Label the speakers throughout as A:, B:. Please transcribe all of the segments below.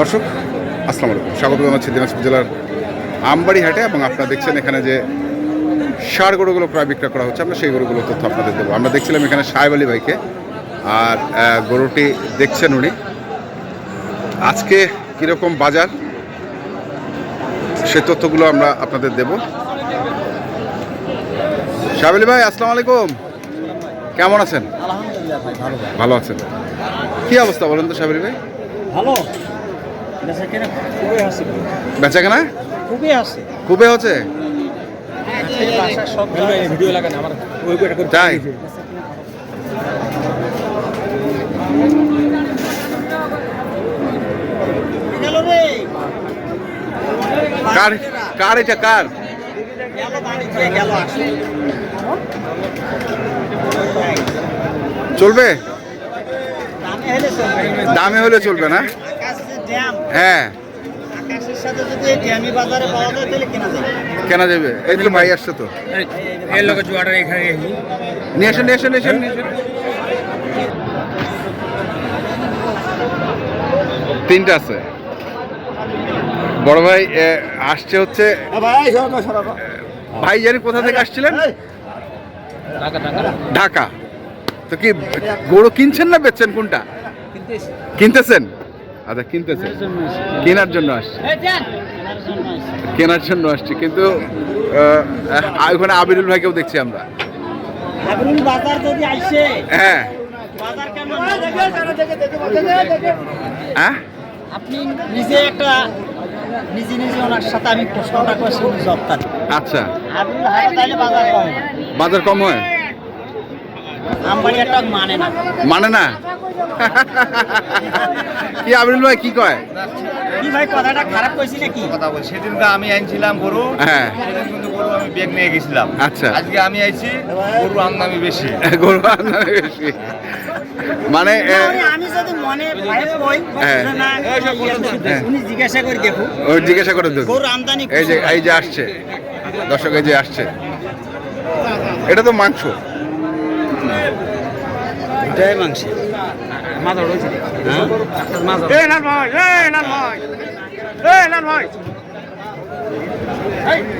A: দর্শক আসসালামু আলাইকুম। স্বাগত জানাচ্ছি দিনাজপুর জেলার আমবাড়ি হাটে এবং আপনারা দেখছেন এখানে যে সার গরুগুলো প্রায় বিক্রয় করা হচ্ছে আমরা সেই গরুগুলো তথ্য আপনাদের দেবো। আমরা দেখছিলাম এখানে সাহেব আলী ভাইকে আর গরুটি দেখছেন উনি। আজকে কীরকম বাজার সে তথ্যগুলো আমরা আপনাদের দেব। সাহেব আলী ভাই আসসালামু আলাইকুম। কেমন আছেন?
B: ভালো।
A: ভালো আছেন। কি অবস্থা বলেন তো সাহেব আলী ভাই?
B: ভালো। বেচা কেনা খুবই আছে খুবই
A: হচ্ছে?
B: ভিডিও লাগান আমার ওই
A: তাই? কার? কার এটা? কার? চলবে।
B: দামে হলে চলবে
A: না? হ্যাঁ।
B: আকাশের সাথে যদি এই ড্যামি বাজারে পাওয়া যায় তাহলে কেনা
A: যাবে? এই তো ভাই আসছে তো। নিয়ে আসেন নিয়ে আসেন নিয়ে আসেন। তিনটা আছে। বড় ভাই আসছে হচ্ছে
B: ভাই সরো সরো
A: জানি কোথা থেকে আসছিলেন? ঢাকা তো কি গরু কিনছেন না বেচছেন কোনটা? কিনতেছেন? আচ্ছা কিনতেছেন কেনার জন্য আসছে। কেনার জন্য আসছে? কিন্তু ওখানে আবিরুল ভাইকেও দেখছি আমরা।
B: যদি
A: হ্যাঁ। হ্যাঁ
B: আপনি নিজে একটা নিজে নিজে ওনার সাথে আমি প্রশ্নটা করছি
A: আচ্ছা।
B: বাজার কম
A: বাজার কম হয়?
B: মানে না।
A: মানে কি আবিরুল ভাই কি কয়?
B: ভাই কথাটা খারাপ কইছি নাকি?
C: কথা বলছি সেদিনকে আমি আনছিলাম গরু
A: হ্যাঁ।
C: সেদিন কিন্তু গরু আমি বেগ নিয়ে গেছিলাম।
A: আচ্ছা।
C: আজকে আমি আইছি গরু আমদামি বেশি।
A: গরু আমদানি বেশি। মানে
B: আমি- আমি যদি মনে ভয়ে কই
A: হ্যাঁ।
B: না
A: হ্যাঁ।
B: উনি জিজ্ঞাসা করে দেখুন
A: ওই জিজ্ঞাসা করে দেখুন
B: গরু আমদানি
A: এই যে এই যে আসছে। দর্শক এই যে আসছে। এটা তো মাংস।
B: এটাই মাংস মাথা উঠেছে হ্যাঁ? মাথা এই লাল ভাই এই লাল ভাই এই লাল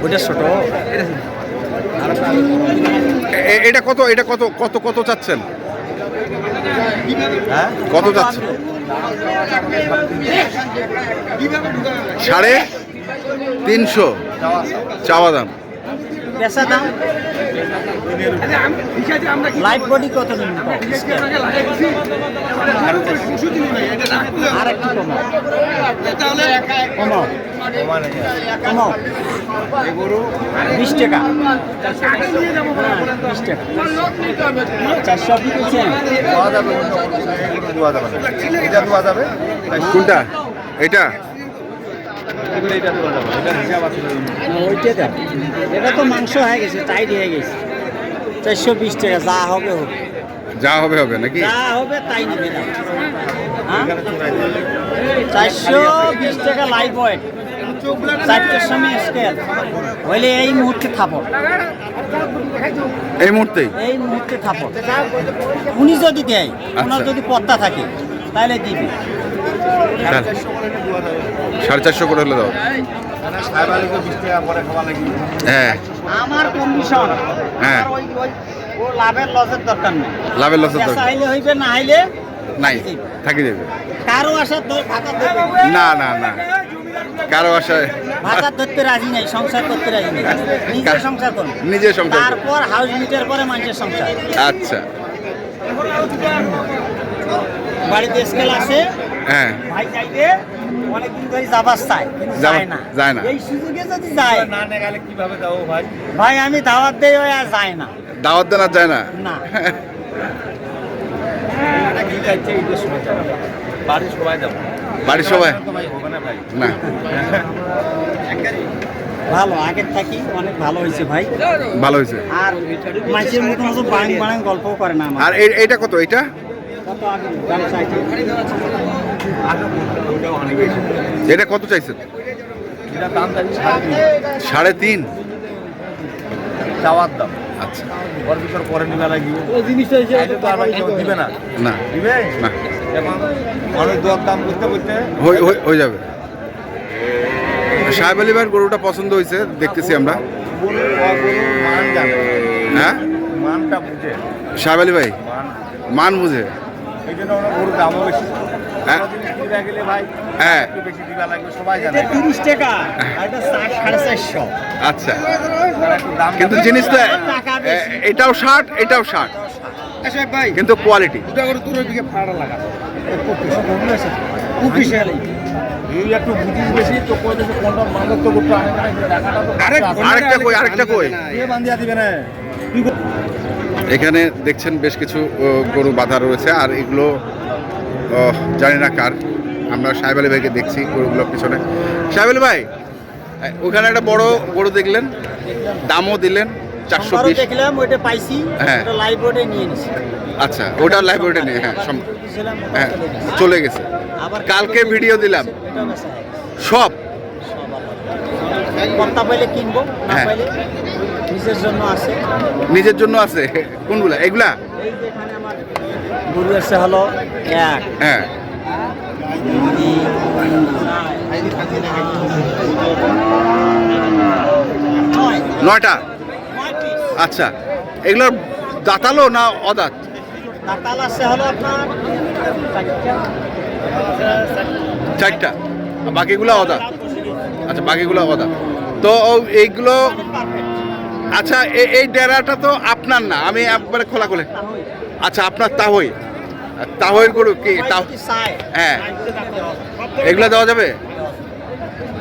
B: ওটা ছোট।
A: এটা কত এটা কত কত কত চাচ্ছেন?
B: হ্যাঁ?
A: কত চাচ্ছেন? সাড়ে তিনশো। চাওয়া দাম।
B: পেশা দাম লাইফ বডি কত নিন আর একটু কমাও। কমাও। কমাও বিশ টাকা। হ্যাঁ, বিশ টাকা। চারশো আপনি দিচ্ছেন
C: দেওয়া যাবে। অন্য কোনো গরু দেওয়া যাবে। এটা দেওয়া যাবে।
A: কোনটা? এটা
C: এগুলো এটা দেওয়া যাবে এটা হিসাব আছে
B: ওইটা এটা তো মাংস হয়ে গেছে টাইট হয়ে গেছে। চারশো বিশ টাকা যা হবে হবে।
A: যা হবে হবে নাকি?
B: যা হবে তাই নেবে না। হ্যাঁ। চারশো বিশ টাকা লাইভ ওয়েট চারটের সময় স্কেল হইলে এই মুহূর্তে থাপড়
A: এই মুহূর্তেই
B: এই মুহূর্তে থাপড় উনি যদি দেয় ওনার
A: আচ্ছা।
B: যদি পত্তা থাকে তাহলে দিবি।
A: সাড়ে চারশো করে হলে দাও। হ্যাঁ
B: আমার কমিশন
A: হ্যাঁ।
B: ও লাভের লসের দরকার নেই।
A: লাভের লসের দরকার।
B: হইলে হইবে না হইলে
A: নাই থাকি যাবে।
B: কারও দেবে
A: না না না। কারও আশায়
B: ভাতা ধরতে রাজি নাই সংসার করতে রাজি নাই। নিজে সংসার করবে
A: নিজে সংসার।
B: তারপর হাউস মিটের পরে মানুষের সংসার।
A: আচ্ছা।
B: বাড়িতে স্কেল আছে।
A: হ্যাঁ।
B: ভাই অনেকদিন ধরে যাবার চাই কিন্তু যায় না।
A: যায় না।
B: এই সুযোগে যদি যায়।
C: না না গেলে কীভাবে যাব ভাই?
B: ভাই আমি দাওয়াত দেই ওই আর যায় না।
A: দাওয়াত দেন আর যায় না?
B: না।
C: বাড়ির সবাই যাব।
A: বাড়ির সবাই?
C: না
B: ভালো আগের থাকি অনেক ভালো হয়েছে ভাই।
A: ভালো হয়েছে।
B: আর মাঝের মতো বাং বাং গল্প করে না
A: আর এইটা কত? এটা এটা কত চাইছেন?
C: এটা দাম যাচ্ছে সাড়ে তিন। চাওয়ার দাম।
A: আচ্ছা।
C: ওর ভিতর পরে নিবে লাগবে
B: ও জিনিসটা
C: এটা তো দিবে না।
A: না।
C: দিবে?
A: না।
C: এখন মানুষ দর দাম করতে করতে
A: হয়ে- যাবে। সাহেব আলী ভাইয়ের গরুটা পছন্দ হয়েছে দেখতেছি আমরা।
C: মান
A: হ্যাঁ?
C: মানটা বুঝে।
A: সাহেব আলী ভাই
C: মান
A: মান বুঝে।
C: এই জন্য ওনার গরুর দামও বেশি।
A: হ্যাঁ।
C: গেলে ভাই
A: হ্যাঁ।
C: একটু বেশি দিবা লাগবে সবাই জানে।
B: তিরিশ টাকা এটা সাড়ে চারশো।
A: আচ্ছা। কিন্তু জিনিসটা এটাও ষাট এটাও ষাট।
C: ভাই
A: কিন্তু কোয়ালিটি
C: দুটা করে তোর ওইদিকে ফাড়া লাগা।
A: আরেকটা কই আরেকটা কই?
C: বান্ধিয়া দিবে না
A: এখানে দেখছেন বেশ কিছু গরু বাঁধা রয়েছে আর এগুলো জানি না কার আমরা সাহেব আলী ভাইকে দেখছি গরুগুলোর পিছনে সাহেব আলী ভাই ওখানে একটা বড় গরু দেখলেন দামও দিলেন চারশো বিশ
B: দেখলাম ওইটা পাইছি
A: হ্যাঁ।
B: লাইভ নিয়ে নিছি
A: আচ্ছা ওটা লাইব্রেরিতে নেই হ্যাঁ হ্যাঁ
B: চলে গেছে। আবার
A: কালকে ভিডিও দিলাম। সব।
B: কর্তা পাইলে কিনবো না
A: হ্যাঁ।
B: পাইলে নিজের জন্য আছে।
A: নিজের জন্য আছে? কোনগুলা? এগুলা
B: এই যে এখানে আমার গরু আছে হলো এক।
A: হ্যাঁ। নয়টা? আচ্ছা। এগুলোর দাঁতালো না অদাঁত?
B: নাতাল আছে হলো আপনার চারটা।
A: বাকিগুলো অদাঁত? আচ্ছা বাকিগুলো অদাঁত। তো এইগুলো আচ্ছা এই ডেরাটা তো আপনার না আমি একবারে খোলা খোলে আচ্ছা আপনার তাহই। আর তাহইয়ের গরু কি? হ্যাঁ। এগুলো দেওয়া যাবে?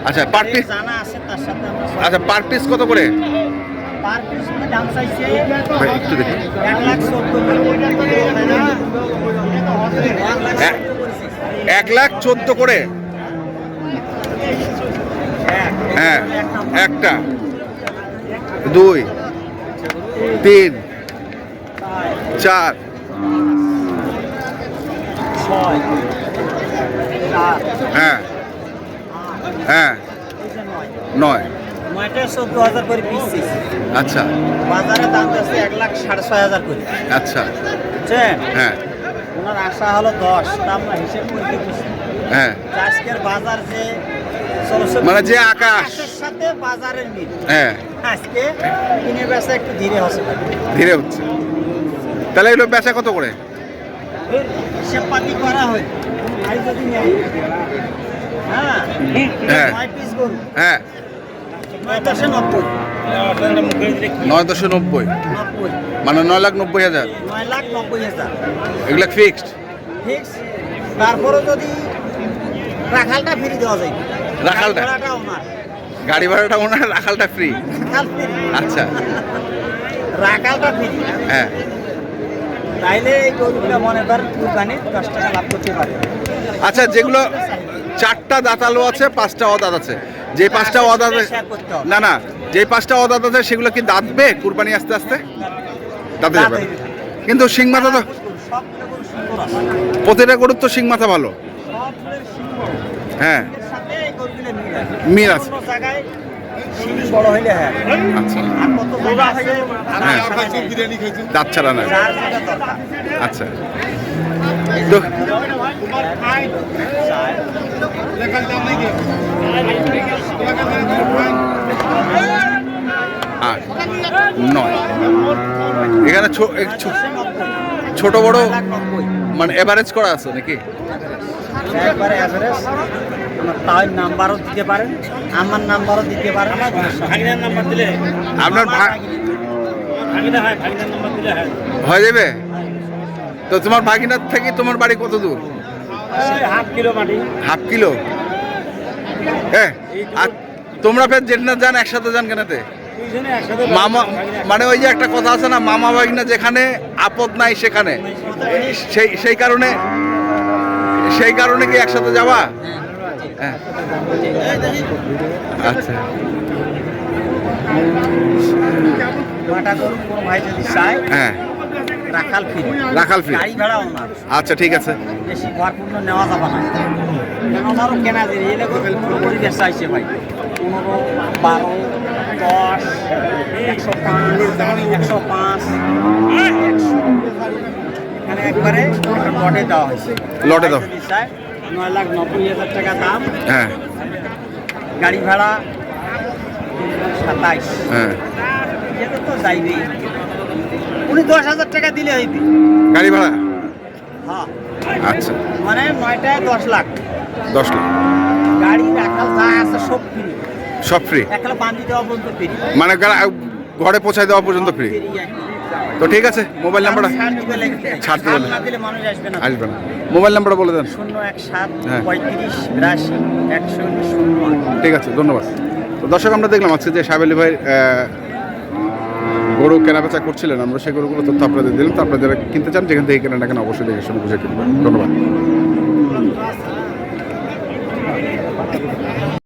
A: আচ্ছা পার পিস আচ্ছা পার পিস কত করে? একটু দেখি।
B: এক লাখ
A: চোদ্দ করে। হ্যাঁ
B: এক।
A: একটা। দুই। তিন। চার। হ্যাঁ। হ্যাঁ।
B: নয়।
A: আচ্ছা।
B: বাজারে দাম যাচ্ছে এক লাখ সাড়ে ছয় হাজার করে।
A: আচ্ছা।
B: বুঝছেন?
A: হ্যাঁ।
B: ওনার আশা হলো দশ হিসেব করে
A: হ্যাঁ।
B: আজকের বাজার যে
A: মানে যে আকাশ।
B: সাথে বাজারের মিল।
A: হ্যাঁ।
B: আজকে কিনে বেচা একটু ধীরে হচ্ছে।
A: ধীরে হচ্ছে। তাহলে এগুলো বেচা কত করে?
B: এর করা হয়। যদি নেয়। হ্যাঁ।
A: হ্যাঁ।
B: নয়
A: হ্যাঁ।
B: নয় দশে নব্বই।
A: নয় নব্বই।
B: নব্বই।
A: মানে নয় লাখ নব্বই হাজার।
B: নয় লাখ নব্বই হাজার।
A: এগুলো ফিক্সড
B: ফিক্স তারপরে যদি রাখালটা ফ্রি দেওয়া যায়।
A: রাখালটা? গাড়ি ভাড়াটা ওনার রাখালটা ফ্রি আচ্ছা।
B: রাখালটা ফ্রি
A: হ্যাঁ।
B: তাইলে এই গরুগুলো মনে করেন দোকানে দশ টাকা লাভ করতে পারে।
A: আচ্ছা যেগুলো চারটা দাঁতালো আছে পাঁচটা অদাঁত আছে। যে পাঁচটা অদাঁত না না যে পাঁচটা অদাঁত আছে সেগুলো কি দাঁতবে কুরবানি আস্তে আস্তে? দাঁতে যাবে কিন্তু শিং মাথা তো প্রতিটা গরুর তো শিং মাথা ভালো। হ্যাঁ
B: এর সাথে এই গরুগুলো মিল আছে। হ্যাঁ।
A: আচ্ছা। হ্যাঁ। দাঁত ছাড়া না আচ্ছা। তো আট নয়। এখানে ছোট বড় মানে এভারেজ করা আছে নাকি?
B: তাই নাম্বারও দিতে পারেন আমার নাম্বারও দিতে পারেন। ভাগিনার নাম্বার দিলে?
A: আপনার
B: ভাগিনা হয় ভাগিনার নাম্বার দিলে হয়।
A: যাবে? তো তোমার ভাগিনার থেকে তোমার বাড়ি কত দূর?
B: হাফ কিলো মাটি।
A: Half kilo? হ্যাঁ আর তোমরা ফের যেটা যান একসাথে যান কেনাতে? মামা মানে ওই যে একটা কথা আছে না মামা ভাগিনা যেখানে আপদ নাই সেখানে। সেই সেই কারণে সেই কারণে কি একসাথে যাওয়া হ্যাঁ। আচ্ছা।
B: যদি চায়
A: হ্যাঁ।
B: রাখাল ফ্রি।
A: রাখাল free।
B: গাড়ি ভাড়া ওনার
A: আচ্ছা ঠিক আছে।
B: বেশি ভরপূর্ণ নেওয়া যাবে না কেন ওনারও কেনা যে এলে পুরো পরিবেশ চাইছে ভাই পনেরো বারো দশ একশো পাঁচ একশো পাঁচ একশো এখানে একবারে লটে দেওয়া। হয়েছে
A: লটে দাও
B: চায়, নয় লাখ নব্বই হাজার টাকা দাম।
A: হ্যাঁ।
B: গাড়ি ভাড়া সাতাইশ।
A: হ্যাঁ।
B: এটা তো যাইবেই উনি দশ হাজার টাকা দিলে হইবে।
A: গাড়ি ভাড়া?
B: হ্যাঁ।
A: আচ্ছা।
B: মানে নয়টায় দশ লাখ।
A: দশ লাখ।
B: গাড়ি রাখাল যা আছে সব ফ্রি
A: সব ফ্রি
B: একলা বান্ধি দেওয়া পর্যন্ত ফ্রি
A: মানে ঘরে পৌঁছায় দেওয়া পর্যন্ত ফ্রি তো ঠিক আছে মোবাইল নাম্বারটা
B: ছাড় দিলে আসবে না।
A: মোবাইল নাম্বারটা বলে দেন।
B: শূন্য এক সাত
A: হ্যাঁ।
B: পঁয়ত্রিশ বিরাশি একশো শূন্য
A: ঠিক আছে ধন্যবাদ। তো দর্শক আমরা দেখলাম আজকে যে সাহেব আলী ভাই গরু কেনাবেচা করছিলেন আমরা সেই গরুগুলো তথ্য আপনাদের দিলাম। তো আপনারা যারা কিনতে চান যেখান থেকে কেনেন না কেন অবশ্যই দেখে শুনে বুঝে কিনবেন। ধন্যবাদ।